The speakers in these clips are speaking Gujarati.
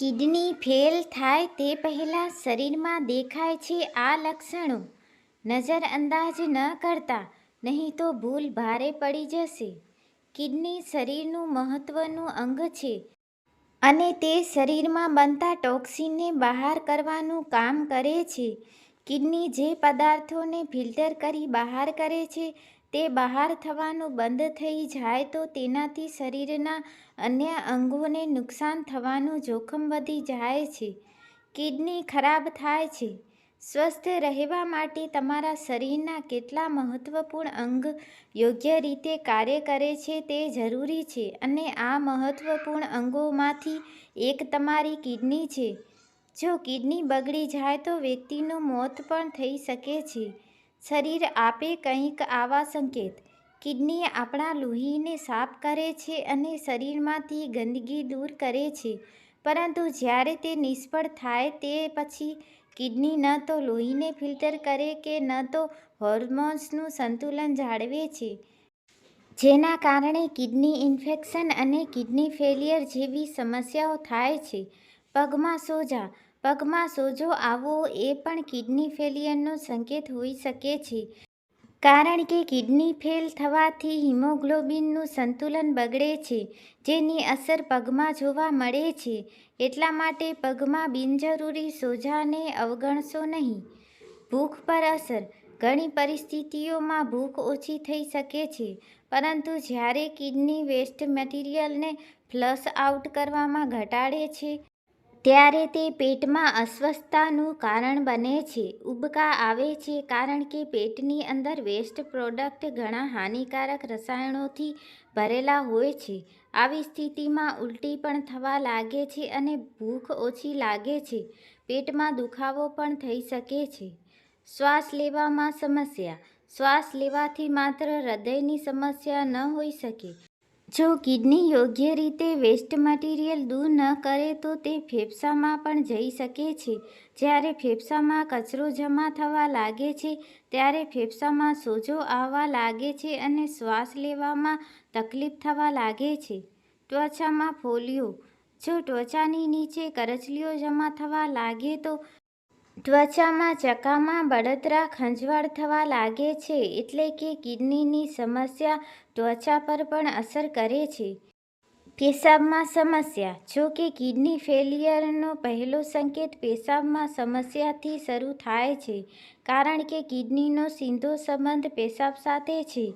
કિડની ફેલ થાય તે પહેલાં શરીરમાં દેખાય છે આ લક્ષણો. નજરઅંદાજ ન કરતા, નહીં તો ભૂલ ભારે પડી જશે. કિડની શરીરનું મહત્વનું અંગ છે અને તે શરીરમાં બનતા ટોક્સિનને બહાર કરવાનું કામ કરે છે. કિડની જે પદાર્થોને ફિલ્ટર કરી બહાર કરે છે તે બહાર થવાનું બંધ થઈ જાય તો તેનાથી શરીરના અન્ય અંગોને નુકસાન થવાનું જોખમ વધી જાય છે. કિડની ખરાબ થાય છે. સ્વસ્થ રહેવા માટે તમારા શરીરના કેટલા મહત્વપૂર્ણ અંગ યોગ્ય રીતે કાર્ય કરે છે તે જરૂરી છે અને આ મહત્વપૂર્ણ અંગોમાંથી એક તમારી કિડની છે. જો કિડની બગડી જાય તો વ્યક્તિનું મોત પણ થઈ શકે છે. શરીર આપે કંઈક આવા સંકેત. કિડની આપણા લોહીને સાફ કરે છે અને શરીરમાંથી ગંદકી દૂર કરે છે. પરંતુ જ્યારે તે નિષ્ફળ થાય તે પછી કિડની ન તો લોહીને ફિલ્ટર કરે કે ન તો હોર્મોન્સનું સંતુલન જાળવે છે. જેના કારણે કિડની ઇન્ફેક્શન અને કિડની ફેલિયર જેવી સમસ્યાઓ થાય છે. પગમાં સોજા. પગમાં સોજો આવવો એ પણ કિડની ફેલિયરનો સંકેત હોઈ શકે છે. કારણ કે કિડની ફેલ થવાથી હિમોગ્લોબિનનું સંતુલન બગડે છે, જેની અસર પગમાં જોવા મળે છે. એટલા માટે પગમાં બિનજરૂરી સોજાને અવગણશો નહીં. ભૂખ પર અસર. ઘણી પરિસ્થિતિઓમાં ભૂખ ઓછી થઈ શકે છે, પરંતુ જ્યારે કિડની વેસ્ટ મટીરિયલને ફ્લશ આઉટ કરવામાં ઘટાડે છે ત્યારે તે પેટમાં અસ્વસ્થતાનું કારણ બને છે. ઉબકા આવે છે કારણ કે પેટની અંદર વેસ્ટ પ્રોડક્ટ ઘણા હાનિકારક રસાયણોથી ભરેલા હોય છે. આવી સ્થિતિમાં ઉલટી પણ થવા લાગે છે અને ભૂખ ઓછી લાગે છે. પેટમાં દુખાવો પણ થઈ શકે છે. શ્વાસ લેવામાં સમસ્યા. શ્વાસ લેવાથી માત્ર હૃદયની સમસ્યા ન હોઈ શકે. જો કિડની યોગ્ય રીતે વેસ્ટ મટીરિયલ દૂર ન કરે તો તે ફેફસામાં પણ જઈ શકે છે. જ્યારે ફેફસામાં કચરો જમા થવા લાગે છે, ત્યારે ફેફસામાં સોજો આવવા લાગે છે અને શ્વાસ લેવામાં તકલીફ થવા લાગે છે. ત્વચામાં ફોલિયો. જો ત્વચાની નીચે કરચલીઓ જમા થવા લાગે તો ત્વચામાં ચકામાં બળતરા ખંજવાળ થવા લાગે છે એટલે કે કિડનીની સમસ્યા ત્વચા પર પણ અસર કરે છે. પેશાબમાં સમસ્યા. જો કે કિડની ફેલિયરનો પહેલો સંકેત પેશાબમાં સમસ્યાથી શરૂ થાય છે, કારણ કે કિડનીનો સીધો સંબંધ પેશાબ સાથે છે.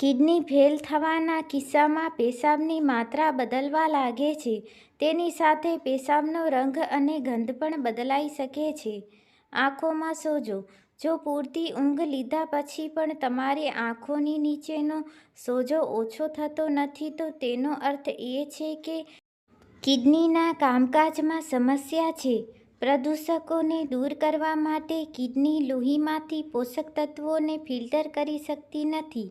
કિડની ફેલ થવાના કિસ્સામાં પેશાબની માત્રા બદલવા લાગે છે. તેની સાથે પેશાબનો રંગ અને ગંધ પણ બદલાઈ શકે છે. આંખોમાં સોજો. જો પૂરતી ઊંઘ લીધા પછી પણ તમારી આંખોની નીચેનો સોજો ઓછો થતો નથી તો તેનો અર્થ એ છે કે કિડનીના કામકાજમાં સમસ્યા છે. પ્રદૂષકોને દૂર કરવા માટે કિડની લોહીમાંથી પોષક તત્વોને ફિલ્ટર કરી શકતી નથી.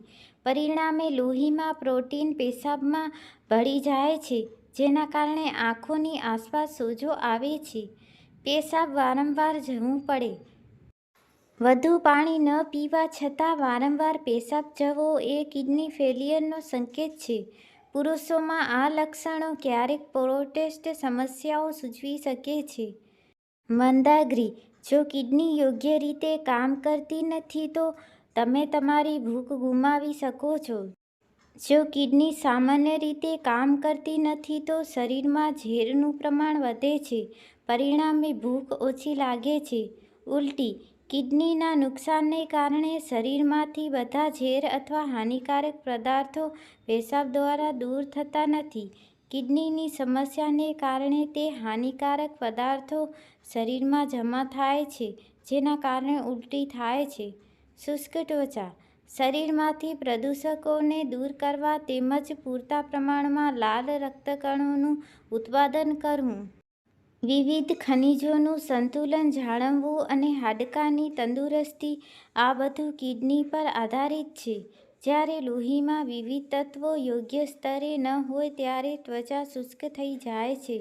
પરિણામે લોહીમાં પ્રોટીન પેશાબમાં ભળી જાય છે, જેના કારણે આંખોની આસપાસ સોજો આવે છે. પેશાબ વારંવાર જવું પડે. વધુ પાણી ન પીવા છતાં વારંવાર પેશાબ જવો એ કિડની ફેલિયરનો સંકેત છે. પુરુષોમાં આ લક્ષણો ક્યારેક પ્રોટેસ્ટ સમસ્યાઓ સૂચવી શકે છે. મંદાગ્રી જો કિડની યોગ્ય રીતે કામ કરતી નથી, તો તમે તમારી ભૂખ ગુમાવી શકો છો. જો કિડની સામાન્ય રીતે કામ કરતી નથી, તો શરીરમાં ઝેરનું પ્રમાણ વધે છે. પરિણામે ભૂખ ઓછી લાગે છે. ઉલટી, કિડનીના નુકસાનને કારણે શરીરમાંથી બધા ઝેર અથવા હાનિકારક પદાર્થો પેશાબ દ્વારા દૂર થતા નથી. કિડનીની સમસ્યાને કારણે તે હાનિકારક પદાર્થો શરીરમાં જમા થાય છે, જેના કારણે ઉલટી થાય છે. શુષ્ક ત્વચા. શરીરમાંથી પ્રદૂષકોને દૂર કરવા તેમજ પૂરતા પ્રમાણમાં લાલ રક્તકણોનું ઉત્પાદન કરવું. વિવિધ ખનિજોનું સંતુલન જાળવવું અને હાડકાની તંદુરસ્તી આ બધું કિડની પર આધારિત છે. જ્યારે લોહીમાં વિવિધ તત્વો યોગ્ય સ્તરે ન હોય ત્યારે ત્વચા શુષ્ક થઈ જાય છે.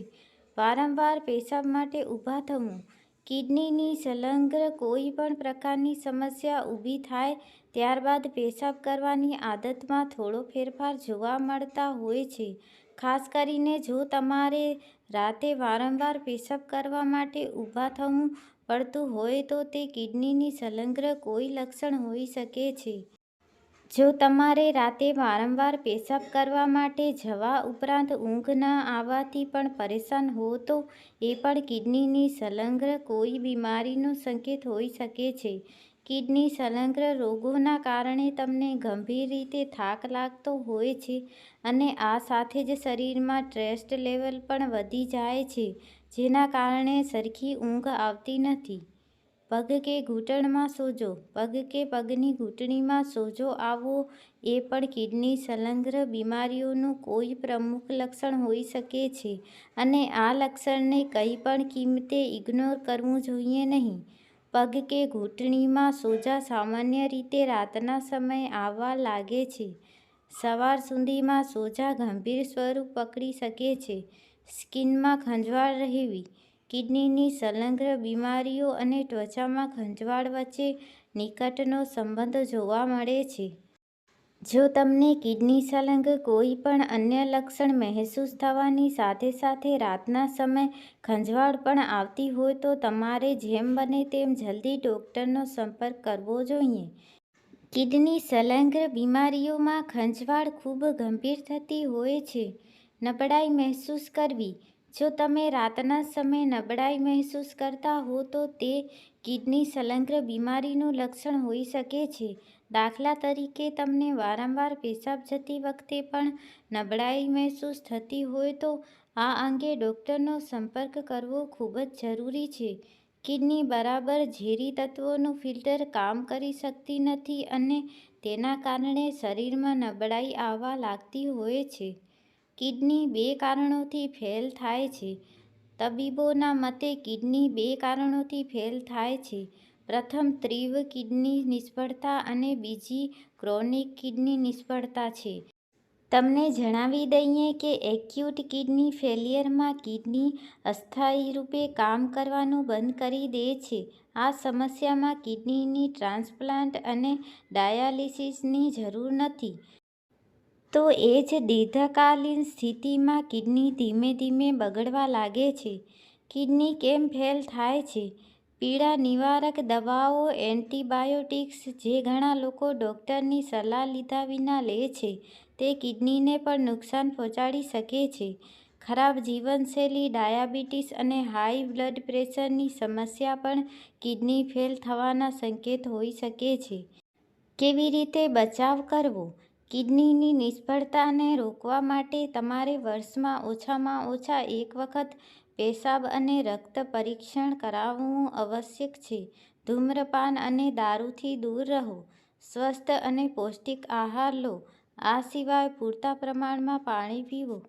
વારંવાર પેશાબ માટે ઊભા થવું કિડનીની સંલગ્ન કોઈ પણ પ્રકારની સમસ્યા ઊભી થાય ત્યારબાદ પેશાબ કરવાની આદતમાં થોડો ફેરફાર જોવા મળતા હોય છે ખાસ કરીને જો તમારે રાતે વારંવાર પેશાબ કરવા માટે ઊભા થવું પડતું હોય તો તે કિડનીની સંલગ્ન કોઈ લક્ષણ હોઈ શકે છે. જો તમારે રાતે વારંવાર પેશાબ કરવા માટે જવા ઉપરાંત ઊંઘ ન આવવાથી પણ પરેશાન હો, તો એ પણ કિડનીની સંલગ્ન કોઈ બીમારીનો સંકેત હોઈ શકે છે. કિડની સંલગ્ન રોગોના કારણે તમને ગંભીર રીતે થાક લાગતો હોય છે અને આ સાથે જ શરીરમાં ટ્રેસ્ટ લેવલ પણ વધી જાય છે, જેના કારણે સરખી ઊંઘ આવતી નથી. પગ કે ઘૂંટણમાં સોજો, પગ કે પગની ઘૂંટણીમાં સોજો આવવો એ પણ કિડની સંલગ્ન બીમારીઓનું કોઈ પ્રમુખ લક્ષણ હોઈ શકે છે અને આ લક્ષણને કંઈ પણ કિંમતે ઇગ્નોર કરવું જોઈએ નહીં. પગ કે ઘૂંટણીમાં સોજા સામાન્ય રીતે રાતના સમયે આવવા લાગે છે. સવાર સુધીમાં સોજા ગંભીર સ્વરૂપ પકડી શકે છે. સ્કિનમાં ખંજવાળ રહેવી કિડનીની સંલગ્ન બીમારીઓ અને ત્વચામાં ખંજવાળ વચ્ચે નિકટનો સંબંધ જોવા મળે છે. જો તમને કિડની સંલગ્ન કોઈ પણ અન્ય લક્ષણ મહેસૂસ થવાની સાથે સાથે રાતના સમય ખંજવાળ પણ આવતી હોય તો તમારે જેમ બને તેમ જલ્દી ડૉક્ટરનો સંપર્ક કરવો જોઈએ. કિડની સંલગ્ન બીમારીઓમાં ખંજવાળ ખૂબ ગંભીર થતી હોય છે. નબળાઈ મહેસૂસ કરવી જો તમે રાતના સમયે નબળાઈ મહેસૂસ કરતા હો તો તે કિડની સંલગ્ન બીમારીનું લક્ષણ હોઈ શકે છે. દાખલા તરીકે તમને વારંવાર પેશાબ જતી વખતે પણ નબળાઈ મહેસૂસ થતી હોય તો આ અંગે ડૉક્ટરનો સંપર્ક કરવો ખૂબ જ જરૂરી છે. કિડની બરાબર ઝેરી તત્વોનું ફિલ્ટર કામ કરી શકતી નથી અને તેના કારણે શરીરમાં નબળાઈ આવવા લાગતી હોય છે. કિડની બે કારણોથી ફેલ થાય છે તબીબોના મતે કિડની બે કારણોથી ફેલ થાય છે. પ્રથમ તીવ્ર કિડની નિષ્ફળતા અને બીજી, ક્રોનિક કિડની નિષ્ફળતા છે. તમને જણાવી દઈએ કે એક્યુટ કિડની ફેલિયરમાં કિડની અસ્થાયી રૂપે કામ કરવાનું બંધ કરી દે છે. આ સમસ્યામાં કિડનીની ટ્રાન્સપ્લાન્ટ અને ડાયાલિસિસની જરૂર નથી. તો એ જ દીર્ઘકાલીન સ્થિતિમાં કિડની ધીમે ધીમે બગડવા લાગે છે. કિડની કેમ ફેલ થાય છે? પીડા નિવારક દવાઓ, એન્ટિબાયોટિક્સ જે ઘણા લોકો ડૉક્ટરની સલાહ લીધા વિના લે છે, તે કિડનીને પણ નુકસાન પહોંચાડી શકે છે. ખરાબ જીવનશૈલી, ડાયાબિટીસ અને હાઈ બ્લડ પ્રેશરની સમસ્યા પણ કિડની ફેલ થવાના સંકેત હોઈ શકે છે. કેવી રીતે બચાવ કરવો? કિડનીની નિષ્ફળતાને રોકવા માટે તમારે વર્ષમાં ઓછામાં ઓછા એક વખત પેશાબ અને રક્ત પરીક્ષણ કરાવવું આવશ્યક છે. ધૂમ્રપાન અને દારૂથી દૂર રહો. સ્વસ્થ અને પૌષ્ટિક આહાર લો. આ સિવાય પૂરતા પ્રમાણમાં પાણી પીવો.